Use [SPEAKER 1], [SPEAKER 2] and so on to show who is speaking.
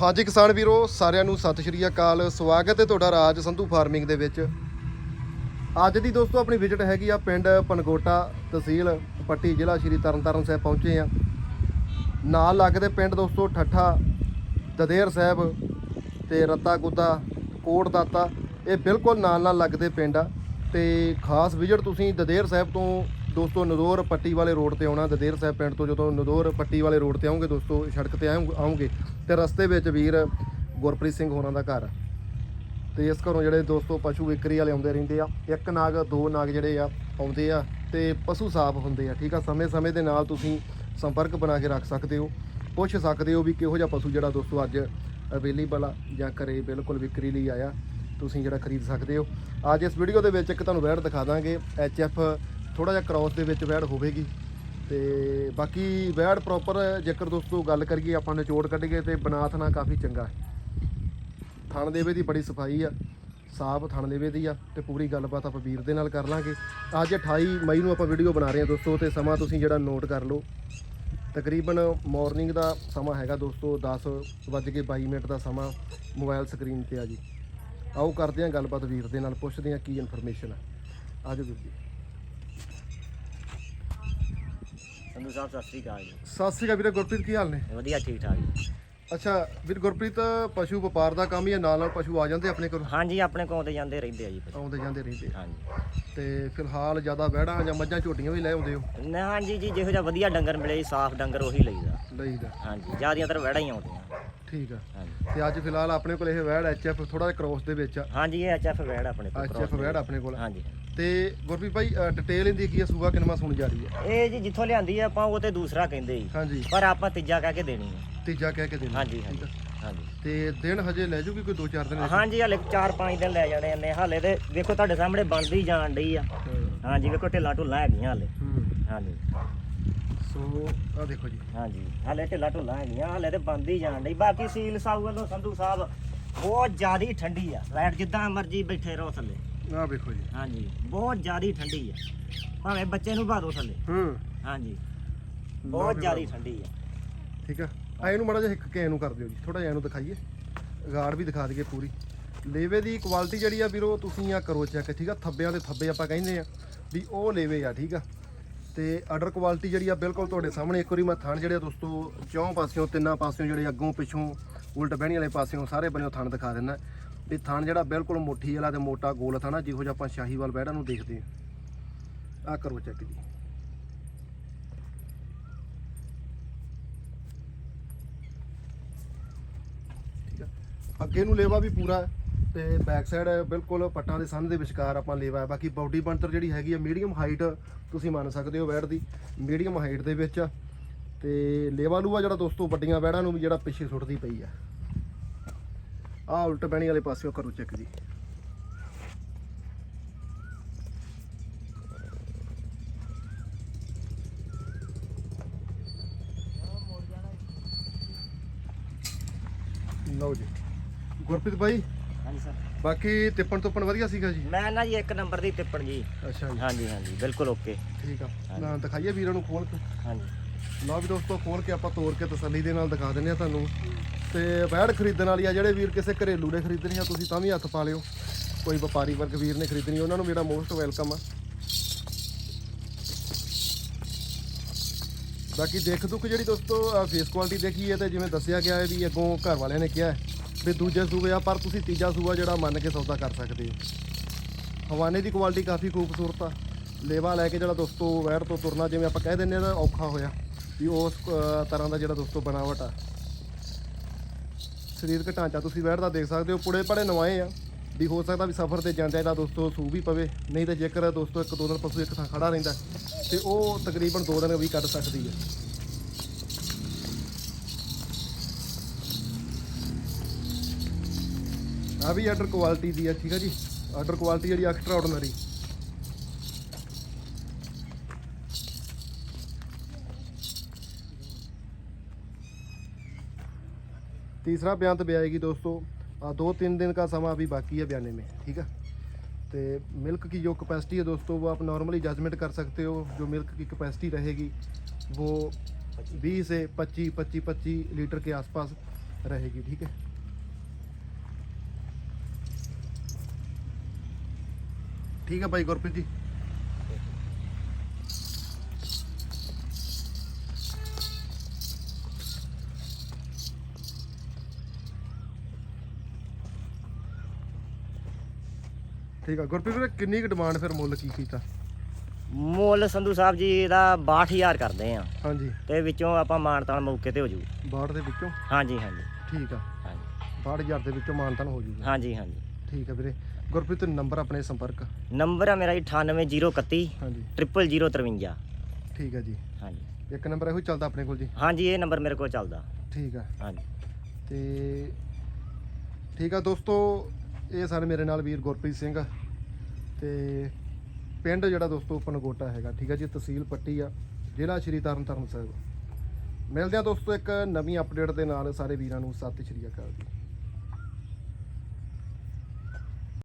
[SPEAKER 1] ਹਾਂਜੀ ਕਿਸਾਨ ਵੀਰੋ, ਸਾਰਿਆਂ ਨੂੰ ਸਤਿ ਸ਼੍ਰੀ ਅਕਾਲ। ਸਵਾਗਤ ਹੈ ਤੁਹਾਡਾ ਰਾਜ ਸੰਧੂ ਫਾਰਮਿੰਗ ਦੇ ਵਿੱਚ। ਅੱਜ ਦੀ ਦੋਸਤੋ, ਆਪਣੀ ਵਿਜ਼ਿਟ ਹੈਗੀ ਆ ਪਿੰਡ ਪਨਗੋਟਾ ਤਹਿਸੀਲ, ਪੱਟੀ ਜ਼ਿਲ੍ਹਾ ਸ਼੍ਰੀ ਤਰਨਤਾਰਨ ਸਾਹਿਬ ਪਹੁੰਚੇ ਆ ਨਾਲ ਲੱਗਦੇ ਪਿੰਡ ਦੋਸਤੋ, ਠੱਠਾ, ਦਦੇਰ ਸਾਹਿਬ ਤੇ ਰੱਤਾ ਗੁੱਦਾ ਕੋਟ ਦਾਤਾ ਇਹ ਬਿਲਕੁਲ ਨਾਲ ਨਾਲ ਲੱਗਦੇ ਪਿੰਡ ਆ। ਤੇ ਖਾਸ ਵਿਜ਼ਿਟ ਤੁਸੀਂ ਦਦੇਰ ਸਾਹਿਬ ਤੋਂ ਦੋਸਤੋ, ਨਦੋਰ ਪੱਟੀ ਵਾਲੇ ਰੋਡ ਤੇ ਆਉਣਾ ਦਦੇਰ ਸਾਹਿਬ ਪਿੰਡ ਤੋਂ। ਜਦੋਂ ਨਦੋਰ ਪੱਟੀ ਵਾਲੇ ਰੋਡ ਤੇ ਆਉਂਗੇ ਦੋਸਤੋ, ਸੜਕ ਤੇ ਆਉਂਗੇ ਆਉਂਗੇ ਤੇ ਰਸਤੇ ਵਿੱਚ ਵੀਰ ਗੁਰਪ੍ਰੀਤ ਸਿੰਘ ਹੋਰਾਂ ਦਾ ਘਰ। ਆ। ਤੇ ਇਸ ਘਰੋਂ ਜਿਹੜੇ ਦੋਸਤੋ, ਪਸ਼ੂ ਵਿਕਰੀ ਵਾਲੇ ਆਉਂਦੇ ਰਹਿੰਦੇ ਆ। ਇੱਕ ਨਾਗ, ਦੋ ਨਾਗ ਜਿਹੜੇ ਆ, ਆਉਂਦੇ ਆ ਤੇ ਪਸ਼ੂ ਸਾਫ਼ ਹੁੰਦੇ ਆ, ਠੀਕ ਆ? ਸਮੇਂ-ਸਮੇਂ ਦੇ ਨਾਲ ਤੁਸੀਂ ਸੰਪਰਕ ਬਣਾ ਕੇ ਰੱਖ ਸਕਦੇ ਹੋ। ਪੁੱਛ ਸਕਦੇ ਹੋ ਵੀ ਕਿਹੋ ਜਿਹਾ ਪਸ਼ੂ ਜਿਹੜਾ ਦੋਸਤੋ ਅੱਜ ਅਵੇਲੇਬਲ ਆ ਜਾਂ ਘਰੇ ਬਿਲਕੁਲ ਵਿਕਰੀ ਲਈ ਆਇਆ, ਤੁਸੀਂ ਜਿਹੜਾ ਖਰੀਦ ਸਕਦੇ ਹੋ। ਅੱਜ ਇਸ ਵੀਡੀਓ ਦੇ ਵਿੱਚ ਇੱਕ ਤੁਹਾਨੂੰ ਵੈੜ ਦਿਖਾ ਦਾਂਗੇ ਐਫ ਥੋੜਾ ਜਿਹਾ ਕ੍ਰਾਸ ਦੇ ਵਿੱਚ ਵੈੜ ਹੋਵੇਗੀ ਤੇ ਬਾਕੀ ਵੈੜ ਪ੍ਰੋਪਰ ਜੇਕਰ ਦੋਸਤੋ ਗੱਲ ਕਰੀਏ ਆਪਾਂ ਨਿਚੋੜ ਕੱਢੀਏ ਤੇ ਬਨਾਥ ਨਾਲ ਕਾਫੀ ਚੰਗਾ ਹੈ। ਥਣ ਦੇਵੇ ਦੀ ਬੜੀ ਸਫ਼ਾਈ ਆ, ਸਾਫ਼ ਥਣ ਦੇਵੇ ਦੀ ਆ ਤੇ ਪੂਰੀ ਗੱਲਬਾਤ ਆਪਾਂ ਵੀਰ ਦੇ ਨਾਲ ਕਰ ਲਾਂਗੇ। ਅੱਜ 28 ਮਈ ਨੂੰ ਆਪਾਂ ਵੀਡੀਓ ਬਣਾ ਰਹੇ ਹਾਂ ਦੋਸਤੋ ਤੇ ਸਮਾਂ ਤੁਸੀਂ ਜਿਹੜਾ ਨੋਟ ਕਰ ਲਓ। ਤਕਰੀਬਨ ਮਾਰਨਿੰਗ ਦਾ ਸਮਾਂ ਹੈਗਾ ਦੋਸਤੋ 10 ਵੱਜ ਕੇ 22 ਮਿੰਟ ਦਾ ਸਮਾਂ ਮੋਬਾਈਲ ਸਕਰੀਨ ਤੇ ਆ ਜੀ। ਆਓ ਕਰਦੇ ਹਾਂ ਗੱਲਬਾਤ ਵੀਰ ਦੇ ਨਾਲ, ਪੁੱਛਦੇ ਹਾਂ ਕੀ ਇਨਫੋਰਮੇਸ਼ਨ ਆ। ਆਜੋ ਵੀਰ ਜੀ।
[SPEAKER 2] ਸੰਧੂ ਸਾਹਿਬ ਸਤਿ ਸ੍ਰੀ ਅਕਾਲ ਜੀ।
[SPEAKER 1] ਸਤਿ ਸ਼੍ਰੀ ਅਕਾਲ ਵੀਰੇ ਗੁਰਪ੍ਰੀਤ ਕੀ ਹਾਲ ਨੇ?
[SPEAKER 2] ਵਧੀਆ ਠੀਕ ਠਾਕ ਜੀ।
[SPEAKER 1] ਅੱਛਾ ਵੀਰ ਗੁਰਪ੍ਰੀਤ ਪਸ਼ੂ ਵਪਾਰ ਦਾ ਕੰਮ ਹੀ ਹੈ ਨਾਲ ਨਾਲ ਪਸ਼ੂ ਆ ਜਾਂਦੇ ਆਪਣੇ ਕੋਲ
[SPEAKER 2] ਹਾਂਜੀ ਆਪਣੇ ਕੋਲ ਤੇ ਜਾਂਦੇ ਰਹਿੰਦੇ ਆ ਜੀ ਪਸ਼ੂ।
[SPEAKER 1] ਆਉਂਦੇ ਜਾਂਦੇ ਰਹਿੰਦੇ ਆ।
[SPEAKER 2] ਹਾਂਜੀ।
[SPEAKER 1] ਤੇ ਫਿਲਹਾਲ ਜ਼ਿਆਦਾ ਵਹਿੜਾਂ ਜਾਂ ਮੱਝਾਂ ਝੋਟੀਆਂ ਵੀ ਲੈ ਆਉਂਦੇ ਹੋ?
[SPEAKER 2] ਨਾ ਹਾਂਜੀ ਜੀ ਜਿਹੋ ਜਿਹਾ ਵਧੀਆ ਡੰਗਰ ਮਿਲੇ ਜੀ ਸਾਫ਼ ਡੰਗਰ ਉਹੀ ਲਈਦਾ।
[SPEAKER 1] ਲਈਦਾ।
[SPEAKER 2] ਹਾਂਜੀ ਜ਼ਿਆਦਾਤਰ ਵੜਾ ਹੀ ਆਉਂਦੀਆਂ।
[SPEAKER 1] ਠੀਕ ਆ।
[SPEAKER 2] ਹਾਂਜੀ।
[SPEAKER 1] ਤੇ ਅੱਜ ਫਿਲਹਾਲ ਆਪਣੇ ਕੋਲ ਇਹ ਵੈੜ ਐਚਐਫ ਥੋੜਾ ਜਿਹਾ ਕ੍ਰੋਸ ਦੇ ਵਿੱਚ ਆ।
[SPEAKER 2] ਹਾਂਜੀ ਇਹ ਐਚਐਫ ਵੈੜ ਆਪਣੇ ਕੋਲ
[SPEAKER 1] ਐਚਐਫ ਵੈੜ ਆਪਣੇ ਕੋਲ
[SPEAKER 2] ਹਾਂਜੀ।
[SPEAKER 1] ਤੇ ਗੁਰਪ੍ਰੀਤ ਭਾਈ ਡਿਟੇਲ ਇਹਦੀ ਕੀ ਆ? ਸੂਆ ਕਿੰਨਵਾਂ ਸੁਣ ਜਾ ਰਹੀ ਹੈ
[SPEAKER 2] ਇਹ ਜੀ ਜਿੱਥੋਂ ਲਿਆਂਦੀ ਆ ਆਪਾਂ ਉਹ ਤੇ ਦੂਸਰਾ ਕਹਿੰਦੇ ਜੀ
[SPEAKER 1] ਹਾਂਜੀ।
[SPEAKER 2] ਪਰ ਆਪਾਂ ਤੀਜਾ ਕਹਿ ਕੇ ਦੇਣੀ ਹੈ
[SPEAKER 1] ਤੀਜਾ ਕਹਿ ਕੇ ਦੇਣਾ।
[SPEAKER 2] ਹਾਂਜੀ ਹਾਂਜੀ।
[SPEAKER 1] ਤੇ ਦਿਨ ਹਜੇ ਲੈ ਜੂਗੀ ਕੋਈ 2-4 ਦਿਨ
[SPEAKER 2] ਹਾਂਜੀ ਹਲੇ 4-5 ਦਿਨ ਲੈ ਜਾਣੇ ਨੇ ਹਾਲੇ ਤੇ ਵੇਖੋ ਤੁਹਾਡੇ ਸਾਹਮਣੇ ਬਣਦੀ ਜਾਣ ਡਈ ਆ। ਹਾਂਜੀ ਵੇਖੋ ਢਿੱਲਾ ਢੁੱਲਾ ਹੈਗੀਆਂ ਹਾਲੇ।
[SPEAKER 1] ਹੂੰ।
[SPEAKER 2] ਹਾਂਜੀ।
[SPEAKER 1] ਸੋ ਆ ਦੇਖੋ ਜੀ।
[SPEAKER 2] ਹਾਂਜੀ ਹਾਲੇ ਢਿੱਲਾ ਢੁੱਲਾ ਹੈਗੀਆਂ ਹਾਲੇ ਤੇ ਬੰਦੀ ਜਾਣ ਡਈ। ਬਾਕੀ ਸੀਲ ਸਾਊ ਵੱਲੋਂ ਸੰਧੂ ਸਾਹਿਬ ਬਹੁਤ ਜ਼ਿਆਦੀ ਠੰਡੀ ਆ। ਲਾਈਟ ਜਿੱਦਾਂ ਮਰਜ਼ੀ ਬੈਠੇ ਰਹੋ ਥੱਲੇ।
[SPEAKER 1] ਆ ਵੇਖੋ ਜੀ।
[SPEAKER 2] ਹਾਂਜੀ ਬਹੁਤ ਜ਼ਿਆਦੀ ਠੰਡੀ ਆ। ਭਾਵੇਂ ਬੱਚੇ ਨੂੰ ਬਾਦੋ ਥੱਲੇ।
[SPEAKER 1] ਹੂੰ।
[SPEAKER 2] ਹਾਂਜੀ ਬਹੁਤ ਜ਼ਿਆਦੀ ਠੰਡੀ ਆ।
[SPEAKER 1] ਠੀਕ ਆ। ਆ ਇਹਨੂੰ ਮੜਾ ਜਿਹਾ ਹਿੱਕ ਕੇ ਇਹਨੂੰ ਕਰ ਦਿਓ ਜੀ। ਥੋੜਾ ਜਿਹਾ ਇਹਨੂੰ ਦਿਖਾਈਏ। ਗਾਰਡ ਵੀ ਦਿਖਾ ਦਈਏ ਪੂਰੀ। ਲੇਵੇ ਦੀ ਕੁਆਲਿਟੀ ਜਿਹੜੀ ਆ ਵੀਰੋ ਤੁਸੀਂ ਆ ਕਰੋ ਚੈੱਕ ਠੀਕ ਆ? ਥੱਬਿਆਂ ਦੇ ਥੱਬੇ ਆਪਾਂ ਕਹਿੰਦੇ ਆ ਵੀ ਉਹ ਲੇਵੇ ਆ ਠੀਕ ਆ? ਤੇ ਆਰਡਰ ਕੁਆਲਿਟੀ ਜਿਹੜੀ ਆ ਬਿਲਕੁਲ ਤੁਹਾਡੇ ਸਾਹਮਣੇ ਇੱਕ ਵਾਰੀ ਮੈਂ ਥਣ ਜਿਹੜੇ ਆ ਦੋਸਤੋ ਚੌਂ ਪਾਸਿਓਂ ਤਿੰਨਾਂ ਪਾਸਿਓਂ ਜਿਹੜੇ ਅੱਗੋਂ ਪਿੱਛੋਂ ਉਲਟ ਬਹਿਣੀ ਵਾਲੇ ਪਾਸਿਓਂ ਸਾਰੇ ਬੰਨਿਓ ਥਣ ਦਿਖਾ ਦਿੰਦਾ। ਵੀ ਥਣ ਜਿਹੜਾ ਬਿਲਕੁਲ ਮੁੱਠੀ ਵਾਲਾ ਤੇ ਮੋਟਾ ਗੋਲ ਥਣਾ, ਜਿਹੋ ਜਿਹਾ ਆਪਾਂ ਸ਼ਾਹੀਵਾਲ ਬਹਿੜਾ ਨੂੰ ਦੇਖਦੇ ਆ ਆ ਕਰੋ ਚੈੱਕ ਜੀ। ਠੀਕ ਆ? ਅੱਗੇ ਨੂੰ ਲੇਵਾ ਵੀ ਪੂਰਾ ਹੈ ਤੇ ਬੈਕ ਸਾਈਡ ਬਿਲਕੁਲ ਪੱਟਾਂ ਦੇ ਸੰਨ ਦੇ ਵਿਚਕਾਰ ਆਪਾਂ ਲੇਵਾ ਹੈ। ਬਾਕੀ ਬਾਡੀ ਬਣਤਰ ਜਿਹੜੀ ਹੈਗੀ ਆ ਮੀਡੀਅਮ ਹਾਈਟ ਤੁਸੀਂ ਮੰਨ ਸਕਦੇ ਹੋ ਵੈੜ ਦੀ। ਮੀਡੀਅਮ ਹਾਈਟ ਦੇ ਵਿੱਚ ਆ। ਤੇ ਲੇਵਾ ਲੂਆ ਜਿਹੜਾ ਦੋਸਤੋ ਵੱਡੀਆਂ ਵੈੜਾਂ ਨੂੰ ਵੀ ਜਿਹੜਾ ਪਿੱਛੇ ਸੁੱਟਦੀ ਪਈ ਆ। ਆ ਉਲਟ ਬਹਿਣੀ ਵਾਲੇ ਪਾਸਿਓ ਕਰੋ ਚੈੱਕ ਜੀ। ਲਓ ਜੀ। ਗੁਰਪ੍ਰੀਤ ਭਾਈ
[SPEAKER 2] ਹਾਂਜੀ ਸਰ।
[SPEAKER 1] ਬਾਕੀ ਤਿੱਪਣ ਤੁੱਪਣ ਵਧੀਆ ਸੀਗਾ ਜੀ?
[SPEAKER 2] ਮੈਂ ਨਾ ਜੀ ਇੱਕ ਨੰਬਰ ਦੀ ਟਿੱਪਣ ਜੀ।
[SPEAKER 1] ਅੱਛਾ ਜੀ।
[SPEAKER 2] ਹਾਂਜੀ ਹਾਂਜੀ ਬਿਲਕੁਲ ਓਕੇ।
[SPEAKER 1] ਠੀਕ ਆ। ਨਾ ਦਿਖਾਈਏ ਵੀਰਾਂ ਨੂੰ ਖੋਲ ਕੇ।
[SPEAKER 2] ਹਾਂਜੀ।
[SPEAKER 1] ਲਓ ਵੀ ਦੋਸਤੋ ਖੋਲ ਕੇ ਆਪਾਂ ਤੋੜ ਕੇ ਤਸੱਲੀ ਦੇ ਨਾਲ ਦਿਖਾ ਦਿੰਦੇ ਆ ਤੁਹਾਨੂੰ। ਤੇ ਵੈੜ ਖਰੀਦਣ ਵਾਲੀ ਆ ਜਿਹੜੇ ਵੀਰ ਕਿਸੇ ਘਰੇਲੂ ਨੇ ਖਰੀਦਣੀ ਆ ਤੁਸੀਂ ਤਾਂ ਵੀ ਹੱਥ ਪਾ ਲਿਓ। ਕੋਈ ਵਪਾਰੀ ਵਰਗ ਵੀਰ ਨੇ ਖਰੀਦਣੀ, ਉਹਨਾਂ ਨੂੰ ਮੇਰਾ ਮੋਸਟ ਵੈਲਕਮ ਆ। ਬਾਕੀ ਦੇਖ ਦੁੱਖ ਜਿਹੜੀ ਦੋਸਤੋ ਫੇਸ ਕੁਆਲਿਟੀ ਦੇਖੀ ਹੈ ਤੇ ਜਿਵੇਂ ਦੱਸਿਆ ਗਿਆ ਹੈ ਵੀ ਅੱਗੋਂ ਘਰ ਵਾਲਿਆਂ ਨੇ ਕਿਹਾ ਵੀ ਦੂਜੇ ਸੂਬੇ ਆ, ਪਰ ਤੁਸੀਂ ਤੀਜਾ ਸੂਬਾ ਜਿਹੜਾ ਮੰਨ ਕੇ ਸੌਦਾ ਕਰ ਸਕਦੇ ਹੋ। ਹਵਾਨੇ ਦੀ ਕੁਆਲਿਟੀ ਕਾਫੀ ਖੂਬਸੂਰਤ ਆ। ਲੇਵਾ ਲੈ ਕੇ ਜਿਹੜਾ ਦੋਸਤੋ ਵੈੜ ਤੋਂ ਤੁਰਨਾ, ਜਿਵੇਂ ਆਪਾਂ ਕਹਿ ਦਿੰਦੇ ਆ ਨਾ, ਔਖਾ ਹੋਇਆ ਵੀ ਉਸ ਤਰ੍ਹਾਂ ਦਾ ਜਿਹੜਾ ਦੋਸਤੋ ਬਣਾਵਟ ਆ। ਸਰੀਰਕ ਢਾਂਚਾ ਤੁਸੀਂ ਵੈੜ ਦਾ ਦੇਖ ਸਕਦੇ ਹੋ, ਪੁੜੇ ਪੜੇ ਨਵਾਏ ਆ। ਵੀ ਹੋ ਸਕਦਾ ਵੀ ਸਫ਼ਰ ਤੇ ਜਾਂਦੇ ਇਹਦਾ ਦੋਸਤੋ, ਸੂ ਵੀ ਪਵੇ। ਨਹੀਂ ਤਾਂ ਜੇਕਰ ਦੋਸਤੋ ਇੱਕ ਦੋ ਦਿਨ ਪਸ਼ੂ ਇੱਕ ਥਾਂ ਖੜਾ ਰਹਿੰਦਾ ਤੇ ਉਹ ਤਕਰੀਬਨ ਦੋ ਦਿਨ ਵੀ ਕੱਢ ਸਕਦੀ ਹੈ। ਆ ਵੀ ਆਰਡਰ ਕੁਆਲਿਟੀ ਦੀ ਹੈ ਠੀਕ ਹੈ ਜੀ। ਆਰਡਰ ਕੁਆਲਿਟੀ ਜਿਹੜੀ ਐਕਸਟਰਾ ਆਰਡੀਨਰੀ तीसरा बयान तो ब्याएगी दोस्तों। दो तीन दिन का समा अभी बाकी है ब्याने में, ठीक है? तो मिल्क की जो कैपेसिटी है दोस्तों, वो आप नॉर्मली जजमेंट कर सकते हो। जो मिल्क की कैपेसिटी रहेगी, वो बीस से पच्चीस पच्चीस पच्चीस लीटर के आसपास रहेगी, ठीक है? ठीक है भाई गुरप्रीत जी। ਠੀਕ ਹੈ ਗੁਰਪ੍ਰੀਤ ਵੀਰੇ ਕਿੰਨੀ ਕੁ ਡਿਮਾਂਡ ਫਿਰ ਮੁੱਲ ਕੀ ਕੀਤਾ?
[SPEAKER 2] ਮੁੱਲ ਸੰਧੂ ਸਾਹਿਬ ਜੀ ਇਹਦਾ 62000 ਕਰਦੇ ਆ।
[SPEAKER 1] ਹਾਂਜੀ।
[SPEAKER 2] ਤੇ ਵਿੱਚੋਂ ਆਪਾਂ ਮਾਨਤਾਨ ਮੌਕੇ ਤੇ ਹੋ ਜੂ।
[SPEAKER 1] 62 ਦੇ ਵਿੱਚੋਂ?
[SPEAKER 2] ਹਾਂਜੀ ਹਾਂਜੀ।
[SPEAKER 1] ਠੀਕ ਆ।
[SPEAKER 2] ਹਾਂਜੀ।
[SPEAKER 1] 62000 ਦੇ ਵਿੱਚੋਂ ਮਾਨਤਨ ਹੋ ਜੂਗਾ।
[SPEAKER 2] ਹਾਂਜੀ ਹਾਂਜੀ।
[SPEAKER 1] ਠੀਕ ਹੈ ਵੀਰੇ। ਗੁਰਪ੍ਰੀਤ ਨੰਬਰ ਆਪਣੇ ਸੰਪਰਕ।
[SPEAKER 2] ਨੰਬਰ ਆ ਮੇਰਾ ਜੀ 98031
[SPEAKER 1] ਹਾਂਜੀ।
[SPEAKER 2] 00053
[SPEAKER 1] ਠੀਕ ਹੈ ਜੀ।
[SPEAKER 2] ਹਾਂਜੀ।
[SPEAKER 1] ਇੱਕ ਨੰਬਰ ਇਹੋ ਚੱਲਦਾ ਆਪਣੇ ਕੋਲ ਜੀ?
[SPEAKER 2] ਹਾਂਜੀ ਇਹ ਨੰਬਰ ਮੇਰੇ ਕੋਲ ਚੱਲਦਾ।
[SPEAKER 1] ਠੀਕ ਆ।
[SPEAKER 2] ਹਾਂਜੀ।
[SPEAKER 1] ਤੇ ਠੀਕ ਆ ਦੋਸਤੋ ਇਹ ਸਨ ਮੇਰੇ ਨਾਲ ਵੀਰ ਗੁਰਪ੍ਰੀਤ ਸਿੰਘ ਤੇ ਪਿੰਡ ਜਿਹੜਾ ਦੋਸਤੋ ਪਨਗੋਟਾ ਹੈਗਾ, ਠੀਕ ਹੈ ਜੀ, ਤਹਿਸੀਲ ਪੱਟੀ ਆ, ਜ਼ਿਲ੍ਹਾ ਸ਼੍ਰੀ ਤਰਨਤਾਰਨ ਸਾਹਿਬ। ਮਿਲਦੇ ਆ ਦੋਸਤੋ ਇੱਕ ਨਵੀਂ ਅਪਡੇਟ ਦੇ ਨਾਲ, ਸਾਰੇ ਵੀਰਾਂ ਨੂੰ ਸਤਿ ਸ਼੍ਰੀ ਅਕਾਲ ਜੀ।